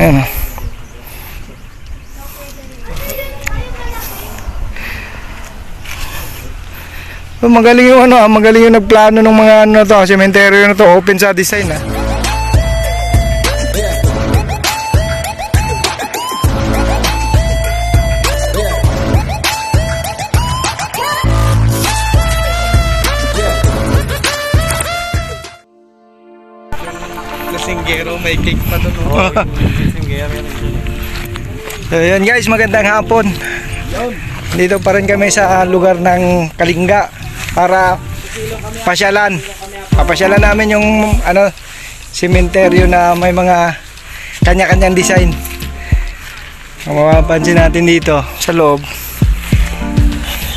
Ayan o. Oh, magaling yung ano, ah, magaling yung nagplano ng mga ano to, cemetery na to, open sa design ah. May cake pa doon. Oh. So yun guys, magandang hapon. Dito pa rin kami sa lugar ng Kalinga para pasyalan. Papasyalan namin yung ano sementeryo na may mga kanya-kanyang design. Ang mapapansin natin dito sa loob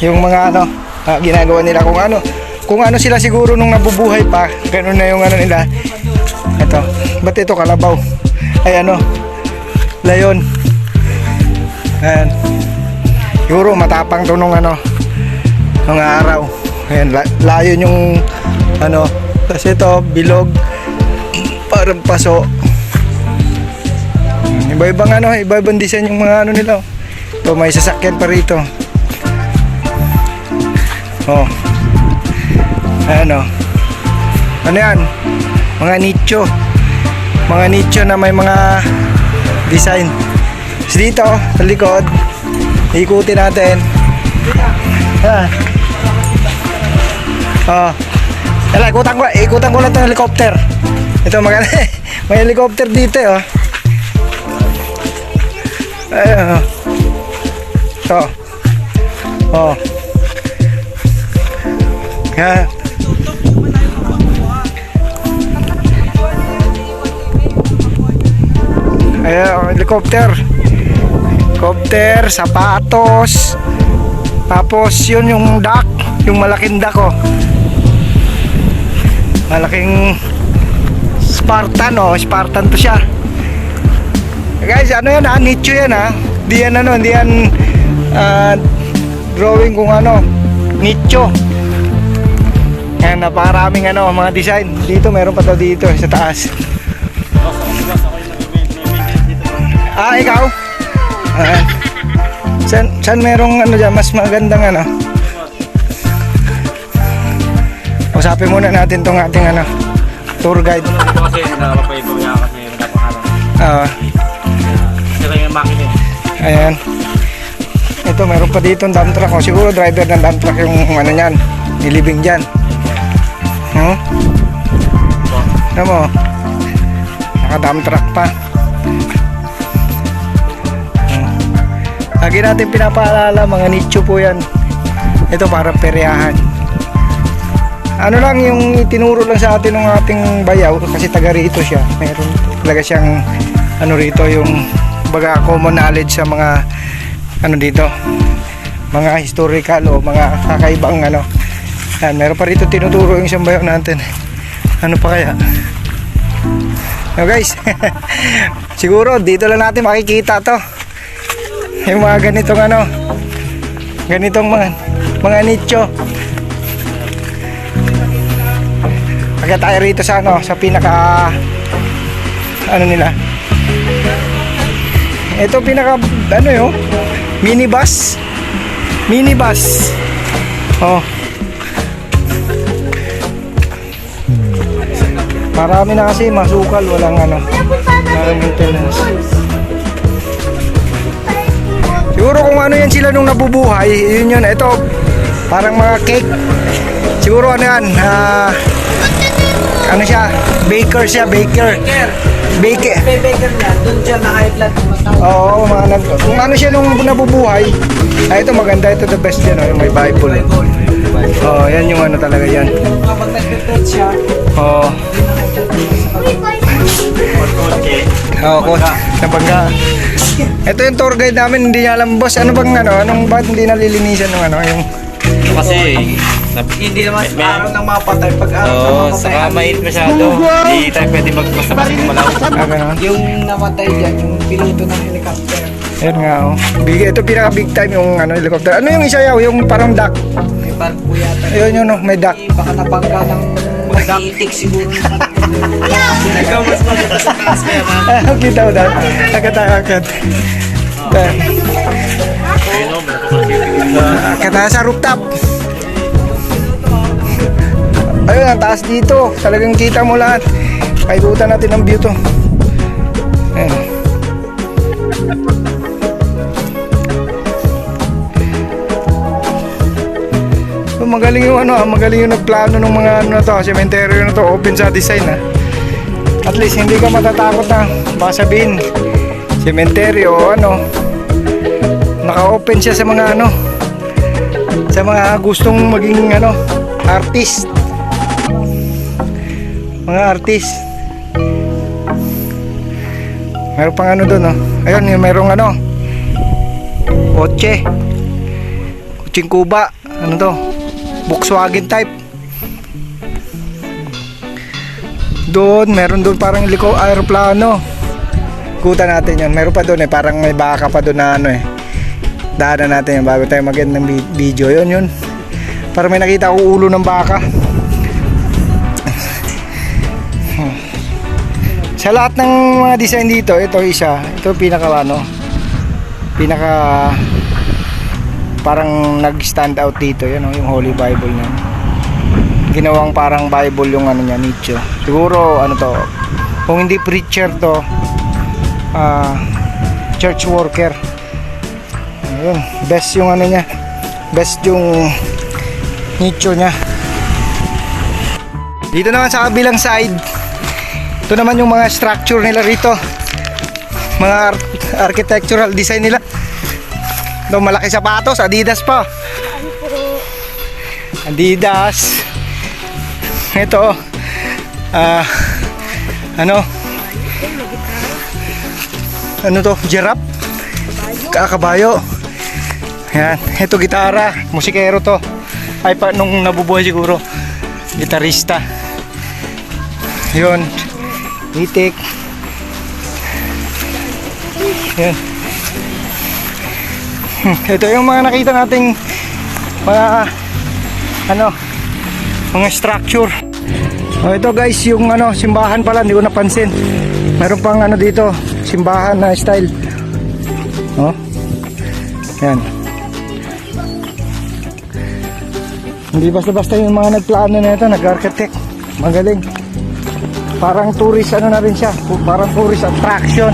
yung mga ano ah, ginagawa nila kung ano kung ano sila siguro nung nabubuhay pa ganun na yung ano nila ito ba't ito kalabaw ay ano layon Ayan. Siguro matapang to nung ano nung araw. Ayan, la- layo yung ano kasi ito bilog parang paso. Iba-ibang ano, iba-ibang design yung mga ano nila. oh. Ito may sasakyan pa rito. Oh. Ano? Ano yan? Mga nicho. Mga nicho na may mga design. So dito, sa likod, ikutin natin. Ah. Oh. Hala, ikutan ko, ikutan ko lang itong helicopter. Ito maganda. May helicopter dito, oh. Ayun, oh. Ito. Oh. Yan. Helicopter. Helicopter, sapatos. Tapos yun yung duck, yung malaking duck oh. Malaking Spartan oh, Spartan to siya. Guys, ano yan ha? Nicho yan ha? Di yan ano, di yan ah, drawing kung ano, nicho. Yan, naparaming ano, mga design. Dito, meron pa daw dito sa taas. Ah, ikaw? Ah. San, san merong ano dyan, mas magandang ano? Usapin muna natin tong ating ano, tour guide. Ito kasi nakapapay ko niya kasi napakarang. Ah, Sira yung makina eh. ayan. Ito, meron pa dito dump truck. O, siguro driver ng dump truck yung ano niyan, nilibing dyan. Hmm? Ano mo? Naka dump truck pa. Lagi natin pinapaalala, mga nicho po yan. Ito para peryahan. Ano lang yung itinuro lang sa atin ng ating bayaw kasi taga rito siya. Meron talaga siyang ano rito yung baga common knowledge sa mga ano dito mga historical o mga kakaibang ano yan, meron pa rito tinuturo yung isang bayaw natin ano pa kaya no guys siguro dito lang natin makikita to yung mga ganitong ano ganitong mga mga nicho Pagka tayo rito sa ano, sa pinaka ano nila. Ito pinaka ano 'yo? Minibus. Minibus. Oh. Marami na kasi masukal, walang ano, walang maintenance. Ano yan sila nung nabubuhay, yun yun, ito, parang mga cake. Siguro ano yan, ah, ano siya, baker siya, baker. Baker. May baker niya, doon siya na high blood. Oo, mga nag, kung ano siya nung nabubuhay, ay ito maganda, ito the best yan, oh, yung may Bible. Oh, yan yung ano talaga yan. Kapag nag-retreat siya, Oh, oh, coach, nabangga. Ito yung tour guide namin, hindi niya alam, boss, ano bang ano, anong ba't hindi nalilinisan ng ano, yung, Kasi, hindi naman May- araw ng mga patay. Pag araw ng Oo, mga patay, saka mainit masyado. Hindi tayo pwede magbasa-basa kumalaw. ah, yung namatay dyan, yung piloto ng helicopter. Yan nga, oh. Big, ito pinaka big time yung ano, helicopter. Ano yung isa yaw, yung parang duck. May barko yata. Ayun yun, oh, may duck. Baka nabangga ng mga Itik siguro. Ikaw mas maganda sa taas kaya man. Kita mo daw. Agad-agad. Kata sa rooftop. Ayun, ang taas dito. Talagang kita mo lahat. Kaikutan natin ang view to. Ayun. Magaling yung ano, ah, magaling yung nagplano ng mga ano na to, cemetery na to, open sa design ah. At least hindi ka matatakot na baka sabihin cemetery o ano naka-open siya sa mga ano sa mga gustong maging ano artist. Mga artist. Meron pang ano doon oh. ayun yung merong ano kotse. Kutsing kuba ano to Volkswagen type. Doon meron doon parang liko aeroplano. Kuta natin yun. Meron pa doon eh parang may baka pa doon na ano eh. Daanan natin yun bago tayo mag ng vi- video. Yun yun. Para may nakita ko ulo ng baka. Sa lahat ng mga design dito ito isa. Ito pinaka ano pinaka parang nag stand out dito yun oh, yung Holy Bible na ginawang parang Bible yung ano niya nicho siguro ano to kung hindi preacher to ah, church worker Ayun, best yung ano niya. Best yung nicho niya. Dito naman sa kabilang side. Ito naman yung mga structure nila rito. Mga ar- architectural design nila. Ito malaki sapatos, Adidas pa. Adidas. Ito. Ah, ano? Ano to? Giraffe? Kakabayo. Yan, ito gitara, musikero to. Ay pa nung nabubuhay siguro. Gitarista. 'Yun. Itik. Yan. Ito yung mga nakita nating mga ano, mga structure. Oh, ito guys, yung ano, simbahan pala, hindi ko napansin. Meron pang ano dito, simbahan na style. Oh. Yan. Hindi basta-basta yung mga nagplano na ito, nag-architect. Magaling. Parang tourist ano na rin siya. Parang tourist attraction.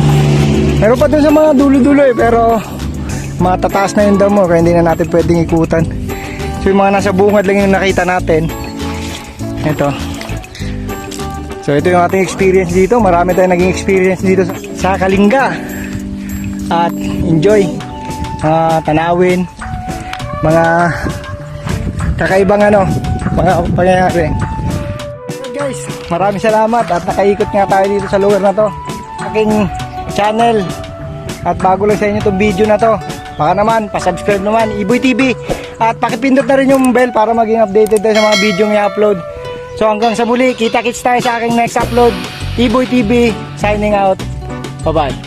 Meron pa dun sa mga dulo-dulo eh, pero matataas na yung damo kaya hindi na natin pwedeng ikutan. So yung mga nasa bungad lang yung nakita natin. Ito. So ito yung ating experience dito. Marami tayong naging experience dito sa, Kalinga. At enjoy. Mga tanawin. Mga kakaibang ano. Mga pangyayari. So guys maraming salamat. At nakaikot nga tayo dito sa lugar na to. Aking channel. At bago lang sa inyo itong video na to baka naman pasubscribe naman Iboy TV at pakipindot na rin yung bell para maging updated tayo sa mga video yung i-upload so hanggang sa muli kita kits tayo sa aking next upload. Iboy TV signing out. Bye bye